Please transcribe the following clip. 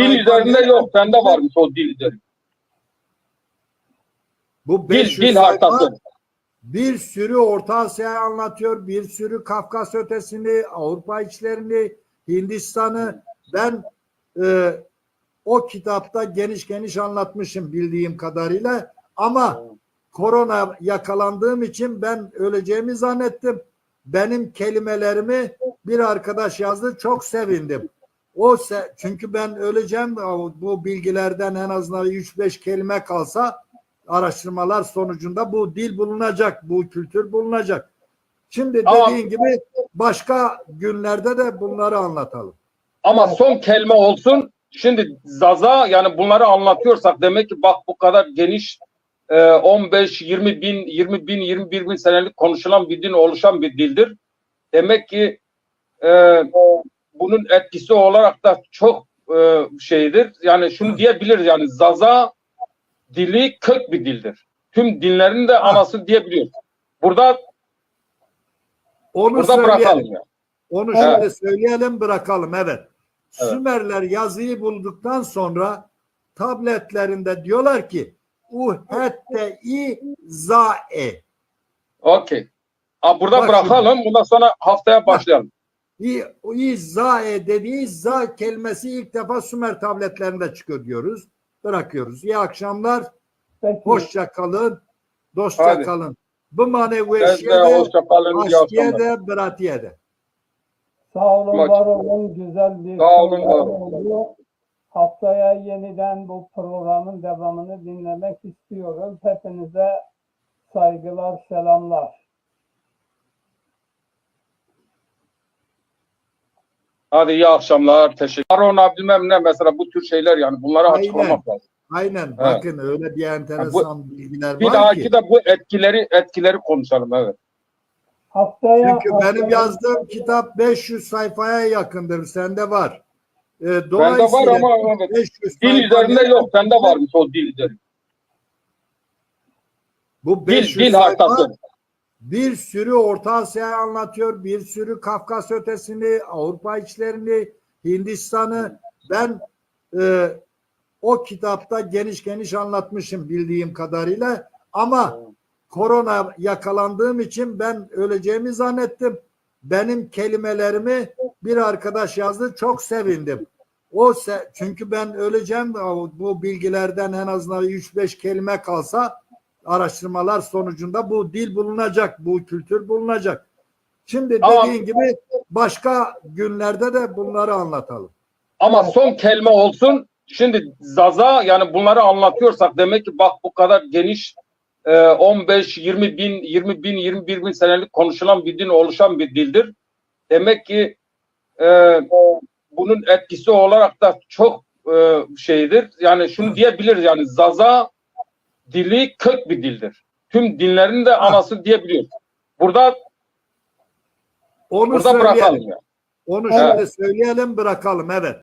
Dil üzerinde yok. Bende varmış o dil üzerinde. Bu Dil, 500 dil sayfa haritası. bir sürü Orta Asya'yı anlatıyor, bir sürü Kafkas ötesini, Avrupa içlerini, Hindistan'ı. Ben e, o kitapta geniş geniş anlatmışım bildiğim kadarıyla ama korona yakalandığım için ben öleceğimi zannettim. Benim kelimelerimi bir arkadaş yazdı. Çok sevindim. O se- çünkü ben öleceğim bu bilgilerden en azından 3-5 kelime kalsa araştırmalar sonucunda bu dil bulunacak, bu kültür bulunacak. Şimdi Ama- dediğin gibi başka günlerde de bunları anlatalım. Ama son kelime olsun. Şimdi Zaza yani bunları anlatıyorsak demek ki bak bu kadar geniş e, 15, 20 bin, 20 bin, 21 bin senelik konuşulan bir din oluşan bir dildir. Demek ki e, bunun etkisi olarak da çok e, şeydir. Yani şunu diyebiliriz yani Zaza dili kök bir dildir. Tüm dinlerin de anası diyebiliyoruz. Burada Onu burada söyleyelim. bırakalım ya. Onu Evet. şimdi söyleyelim bırakalım evet. Evet. Sümerler yazıyı bulduktan sonra tabletlerinde diyorlar ki uhette i zae. Okey. Burada Bak bırakalım. Bundan sonra haftaya başlayalım. İ, i zae dediği za kelimesi ilk defa Sümer tabletlerinde çıkıyor diyoruz. Bırakıyoruz. İyi akşamlar. Peki. Hoşça kalın. Dostça Hadi. kalın. Bu manevi eşyede, aşkiyede, bratiyede. Sağ olun, var olun. Güzel bir Sağ olun, var olun. oldu. Haftaya yeniden bu programın devamını dinlemek istiyoruz. Hepinize saygılar, selamlar. Hadi iyi akşamlar. Teşekkür Arona bilmem ne mesela bu tür şeyler yani bunları Aynen. açıklamak lazım. Aynen. Bakın öyle bir enteresan bilgiler Bir var dahaki ki. de bu etkileri etkileri konuşalım evet. Haftaya Çünkü benim yazdığım kitap 500 sayfaya yakındır. Sende var. Ee, Bende var ama evet. 500 Dil sayfa üzerinde yok. Bende varmış o dil üzerinde. Bu Dil, 500 dil sayfa haritası. Bir sürü Orta Asya'yı anlatıyor, bir sürü Kafkas ötesini, Avrupa içlerini, Hindistan'ı. Ben e, o kitapta geniş geniş anlatmışım bildiğim kadarıyla ama korona yakalandığım için ben öleceğimi zannettim. Benim kelimelerimi bir arkadaş yazdı. Çok sevindim. O se- çünkü ben öleceğim bu bilgilerden en azından 3-5 kelime kalsa araştırmalar sonucunda bu dil bulunacak, bu kültür bulunacak. Şimdi Ama- dediğin gibi başka günlerde de bunları anlatalım. Ama son kelime olsun. Şimdi Zaza yani bunları anlatıyorsak demek ki bak bu kadar geniş e, 15, 20 bin, 20 bin, 21 bin senelik konuşulan bir din oluşan bir dildir. Demek ki e, bunun etkisi olarak da çok e, şeydir. Yani şunu diyebiliriz yani Zaza dili kök bir dildir. Tüm dinlerin de anası diyebiliyoruz. Burada Onu burada söyleyelim. bırakalım ya. Onu Evet. söyleyelim bırakalım evet.